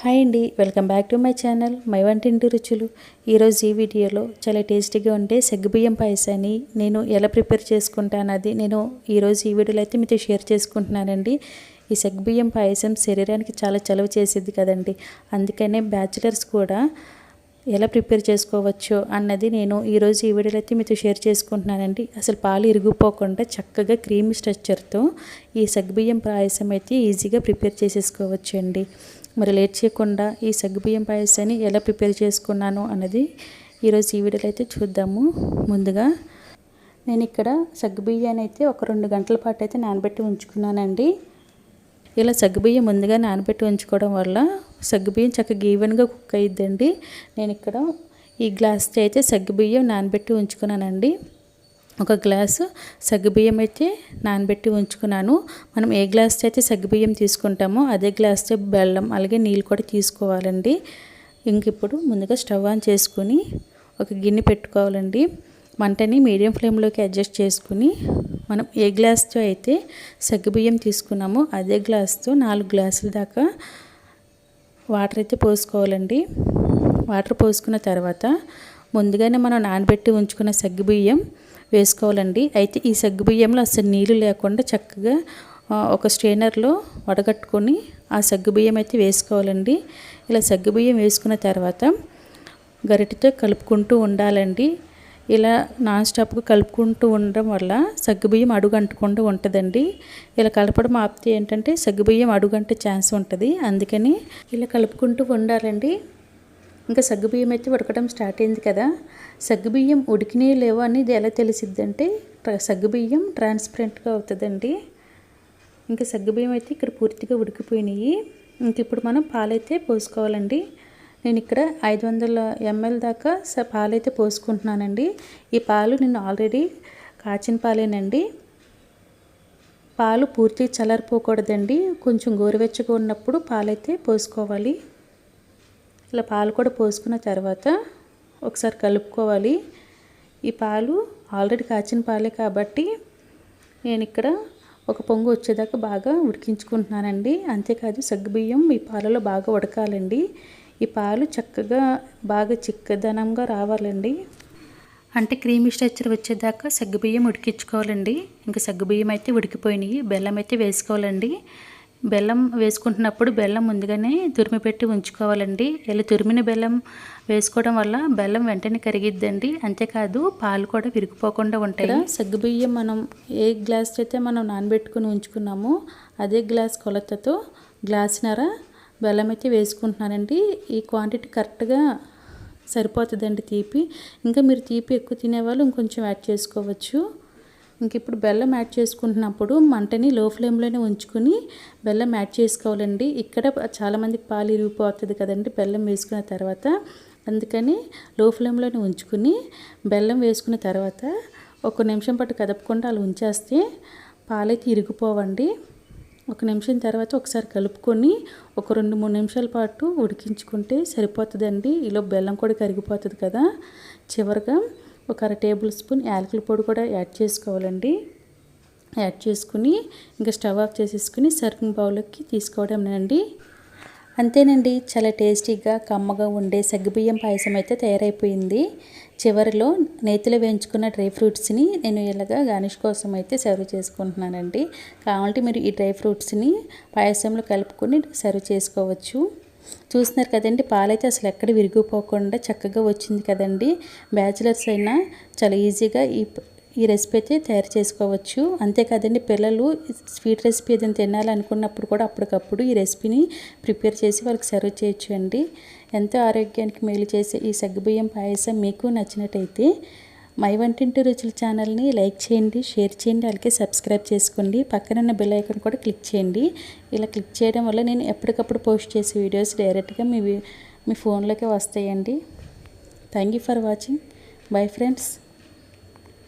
Hi అండి welcome back to my channel my వంటింటి రుచులు. ఈరోజు ఈ వీడియోలో చాలా టేస్టీగా ఉండే సెగ్గుబియ్యం పాయసాన్ని నేను ఎలా ప్రిపేర్ చేసుకుంటాను అది నేను ఈరోజు ఈ వీడియోలో అయితే మీతో షేర్ చేసుకుంటున్నానండి. ఈ సెగ్గుబియ్యం పాయసం శరీరానికి చాలా చలవ చేసేది కదండి. అందుకనే బ్యాచిలర్స్ కూడా ఎలా ప్రిపేర్ చేసుకోవచ్చో అన్నది నేను ఈరోజు ఈ వీడియోలో అయితే మీతో షేర్ చేసుకుంటున్నానండి. అసలు పాలు ఇరిగిపోకుండా చక్కగా క్రీమ్ స్ట్రక్చర్తో ఈ సగ్బియ్యం పాయసం అయితే ఈజీగా ప్రిపేర్ చేసేసుకోవచ్చు అండి మరి లేట్ చేయకుండా ఈ సగ్గుబియ్యం పాయసాన్ని ఎలా ప్రిపేర్ చేసుకున్నాను అన్నది ఈరోజు ఈ వీడియోలో అయితే చూద్దాము. ముందుగా నేను ఇక్కడ సగ్గుబియ్యాన్ని అయితే ఒక రెండు గంటల పాటు అయితే నానబెట్టి ఉంచుకున్నానండి. ఇలా సగ్గుబియ్యం ముందుగా నానబెట్టి ఉంచుకోవడం వల్ల సగ్గుబియ్యం చక్కగా ఈవెన్గా కుక్ అయ్యిద్దండి నేను ఇక్కడ ఈ గ్లాస్తో అయితే సగ్గుబియ్యం నానబెట్టి ఉంచుకున్నానండి. ఒక గ్లాసు సగ్గుబియ్యం అయితే నానబెట్టి ఉంచుకున్నాను. మనం ఏ గ్లాస్తో అయితే సగ్గుబియ్యం తీసుకుంటామో అదే గ్లాస్తో బెల్లం అలాగే నీళ్ళు కూడా తీసుకోవాలండి. ఇంక ఇప్పుడు ముందుగా స్టవ్ ఆన్ చేసుకొని ఒక గిన్నె పెట్టుకోవాలండి. మంటని మీడియం ఫ్లేమ్లోకి అడ్జస్ట్ చేసుకుని మనం ఏ గ్లాస్తో అయితే సగ్గుబియ్యం తీసుకున్నామో అదే గ్లాస్తో నాలుగు గ్లాసుల దాకా వాటర్ అయితే పోసుకోవాలండి. వాటర్ పోసుకున్న తర్వాత ముందుగానే మనం నానబెట్టి ఉంచుకున్న సగ్గుబియ్యం వేసుకోవాలండి. అయితే ఈ సగ్గుబియ్యంలో అసలు నీళ్ళు లేకుండా చక్కగా ఒక స్ట్రైనర్లో వడగట్టుకొని ఆ సగ్గుబియ్యం అయితే వేసుకోవాలండి. ఇలా సగ్గుబియ్యం వేసుకున్న తర్వాత గరిటితో కలుపుకుంటూ ఉండాలండి. ఇలా నాన్ స్టాప్గా కలుపుకుంటూ ఉండడం వల్ల సగ్గుబియ్యం అడుగంటకుండా ఉంటుందండి. ఇలా కలపడం ఆపితే ఏంటంటే సగ్గుబియ్యం అడుగంటే ఛాన్స్ ఉంటుంది. అందుకని ఇలా కలుపుకుంటూ ఉండాలండి. ఇంకా సగ్గుబియ్యం అయితే ఉడకడం స్టార్ట్ అయింది కదా. సగ్గుబియ్యం ఉడికినే లేవో అనేది ఎలా తెలిసిద్దంటే సగ్గుబియ్యం ట్రాన్స్పరెంట్గా అవుతుందండి. ఇంకా సగ్గుబియ్యం అయితే ఇక్కడ పూర్తిగా ఉడికిపోయినాయి. ఇంక ఇప్పుడు మనం పాలైతే పోసుకోవాలండి. నేను ఇక్కడ ఐదు వందల ఎంఎల్ దాకా పాలైతే పోసుకుంటున్నానండి. ఈ పాలు నేను ఆల్రెడీ కాచిన పాలేనండి. పాలు పూర్తి చల్లారిపోకూడదండి. కొంచెం గోరువెచ్చగా ఉన్నప్పుడు పాలైతే పోసుకోవాలి. ఇలా పాలు కూడా పోసుకున్న తర్వాత ఒకసారి కలుపుకోవాలి. ఈ పాలు ఆల్రెడీ కాచిన పాలే కాబట్టి నేను ఇక్కడ ఒక పొంగు వచ్చేదాకా బాగా ఉడికించుకుంటున్నానండి. అంతేకాదు సగ్గుబియ్యం ఈ పాలలో బాగా ఉడకాలండి. ఈ పాలు చక్కగా బాగా చిక్కదనంగా రావాలండి. అంటే క్రీమీ స్ట్రక్చర్ వచ్చేదాకా సగ్గుబియ్యం ఉడికించుకోవాలండి. ఇంకా సగ్గుబియ్యం అయితే ఉడికిపోయినాయి. బెల్లం అయితే వేసుకోవాలండి. బెల్లం వేసుకుంటున్నప్పుడు బెల్లం ముందుగానే తురిమి పెట్టి ఉంచుకోవాలండి. ఇలా తురిమిన బెల్లం వేసుకోవడం వల్ల బెల్లం వెంటనే కరిగిద్దండి. అంతేకాదు పాలు కూడా విరిగిపోకుండా ఉంటాయి. సగ్గుబియ్యం మనం ఏ గ్లాస్ అయితే మనం నానబెట్టుకుని ఉంచుకున్నామో అదే గ్లాస్ కొలతతో గ్లాస్నర బెల్లం అయితే వేసుకుంటున్నానండి. ఈ క్వాంటిటీ కరెక్ట్గా సరిపోతుందండి తీపి. ఇంకా మీరు తీపి ఎక్కువ తినేవాళ్ళు ఇంకొంచెం యాడ్ చేసుకోవచ్చు. ఇంక ఇప్పుడు బెల్లం యాడ్ చేసుకుంటున్నప్పుడు మంటని లో ఫ్లేమ్లోనే ఉంచుకుని బెల్లం యాడ్ చేసుకోవాలండి. ఇక్కడ చాలామంది పాలు ఇరిగిపోతుంది కదండి బెల్లం వేసుకున్న తర్వాత. అందుకని లో ఫ్లేమ్లోనే ఉంచుకుని బెల్లం వేసుకున్న తర్వాత ఒక నిమిషం పాటు కదపకుండా అలా ఉంచేస్తే పాలైతే ఇరిగిపోవండి. ఒక నిమిషం తర్వాత ఒకసారి కలుపుకొని ఒక రెండు మూడు నిమిషాల పాటు ఉడికించుకుంటే సరిపోతుందండి. ఇలా బెల్లం కూడా కరిగిపోతుంది కదా. చివరిగా ఒక అర టేబుల్ స్పూన్ యాలకుల పొడి కూడా యాడ్ చేసుకోవాలండి. యాడ్ చేసుకుని ఇంకా స్టవ్ ఆఫ్ చేసేసుకుని సర్వింగ్ బౌల్లోకి తీసుకోవడమేనండి అంతేనండి చాలా టేస్టీగా కమ్మగా ఉండే సగ్గుబియ్యం పాయసం అయితే తయారైపోయింది. చివరిలో నేతిలో వేయించుకున్న డ్రై ఫ్రూట్స్ని నేను ఇలాగా గార్నిష్ కోసం అయితే సర్వ్ చేసుకుంటున్నానండి. కావాలంటే మీరు ఈ డ్రై ఫ్రూట్స్ని పాయసంలో కలుపుకొని సర్వ్ చేసుకోవచ్చు. చూస్తున్నారు కదండి పాలైతే అసలు ఎక్కడ విరిగిపోకుండా చక్కగా వచ్చింది కదండి. బ్యాచిలర్స్ అయినా చాలా ఈజీగా ఈ ఈ రెసిపీ అయితే తయారు చేసుకోవచ్చు. అంతేకాదండి పిల్లలు స్వీట్ రెసిపీ ఏదైనా తినాలనుకున్నప్పుడు కూడా అప్పటికప్పుడు ఈ రెసిపీని ప్రిపేర్ చేసి వాళ్ళకి సర్వ్ చేయొచ్చు అండి ఎంతో ఆరోగ్యానికి మేలు చేసే ఈ సగ్గుబియ్యం పాయసం మీకు నచ్చినట్టయితే మై వంటింటి రుచుల ఛానల్ని లైక్ చేయండి షేర్ చేయండి అలాగే సబ్స్క్రైబ్ చేసుకోండి. పక్కన ఉన్న బెల్ ఐకాన్ కూడా క్లిక్ చేయండి. ఇలా క్లిక్ చేయడం వల్ల నేను ఎప్పటికప్పుడు పోస్ట్ చేసే వీడియోస్ డైరెక్ట్గా మీ మీ ఫోన్లోకి వస్తాయండి. Thank you for watching. Bye friends.